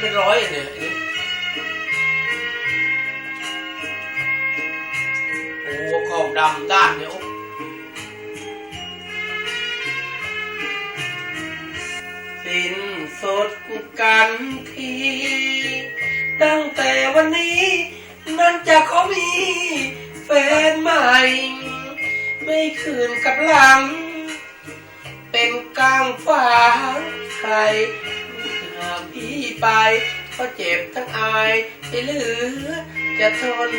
เป็นร้อยอะเนี่ยไอ้โอ้ขอบดำด้านเนี่ยสิ้นสดกันที ตั้งแต่วันนี้ นั่นจะเขอมีแฟนใหม่ ไม่คืนกับหลัง เป็นกลางฟ้าใคร พี่ไปก็เจ็บทั้งอายไม่เหลือจะทน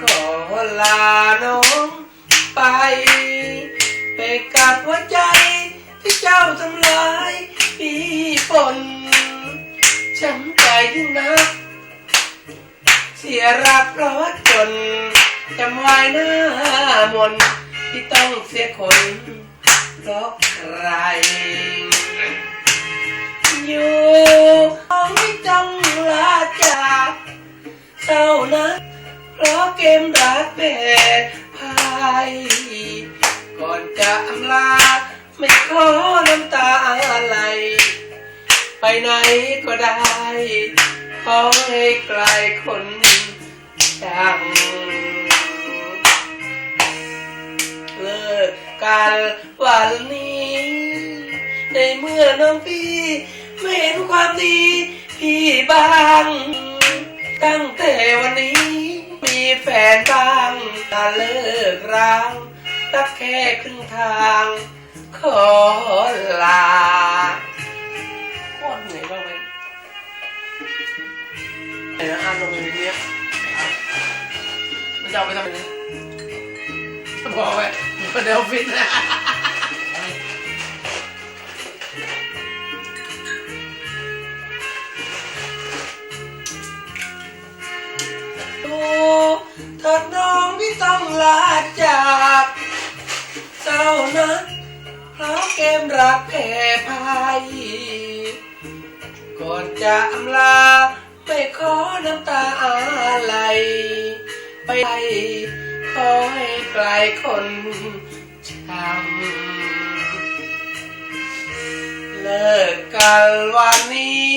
ขอลาน้องไป ไปกับหัวใจที่เจ้าทำลายพี่ปนช้ำใจยิ่งนัก เสียรักเพราะจนจำไว้หน้ามนที่ต้องเสียคนเพราะใคร เศร้านะ เพราะเกมรักแม่พายก่อนจะอำลา ไม่ขอน้ำตาอะไรไปไหนก็ได้ ขอให้ไกลคนจังเลิกกันวันนี้ ในเมื่อน้องพี่ ไม่เห็นความดีพี่บ้าง ตั้งแต่วันนี้ มีแฟนบ้างถ้าเลิกร้างรักแค่ครึ่งทาง ขอลาโคตรเหนื่อยบ้างเลยไหนนะอ่านลงในนี้มันจะเอาไปทำอะไรบอกไว้มันเดลฟินนะ เถิดน้องที่ต้องลาจากเจ้านะเพราะเกมรักแพ้พ่ายก่อนจะอำลาไม่ขอน้ำตาอะไรไปขอให้ไกลคนช้ำเลิกกันวันนี้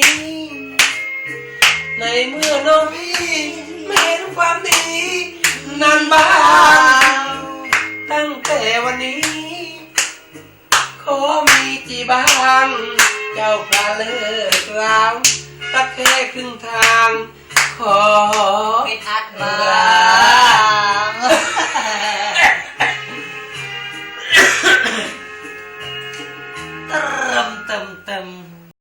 ในเมื่อน้องพี่ไม่เห็นความดี นานบ้างตั้งแต่วันนี้ ขอมีจีบ้าง เจ้าพาเลิกราวตักแค่ครึ่งทาง ขอไม่ทักมา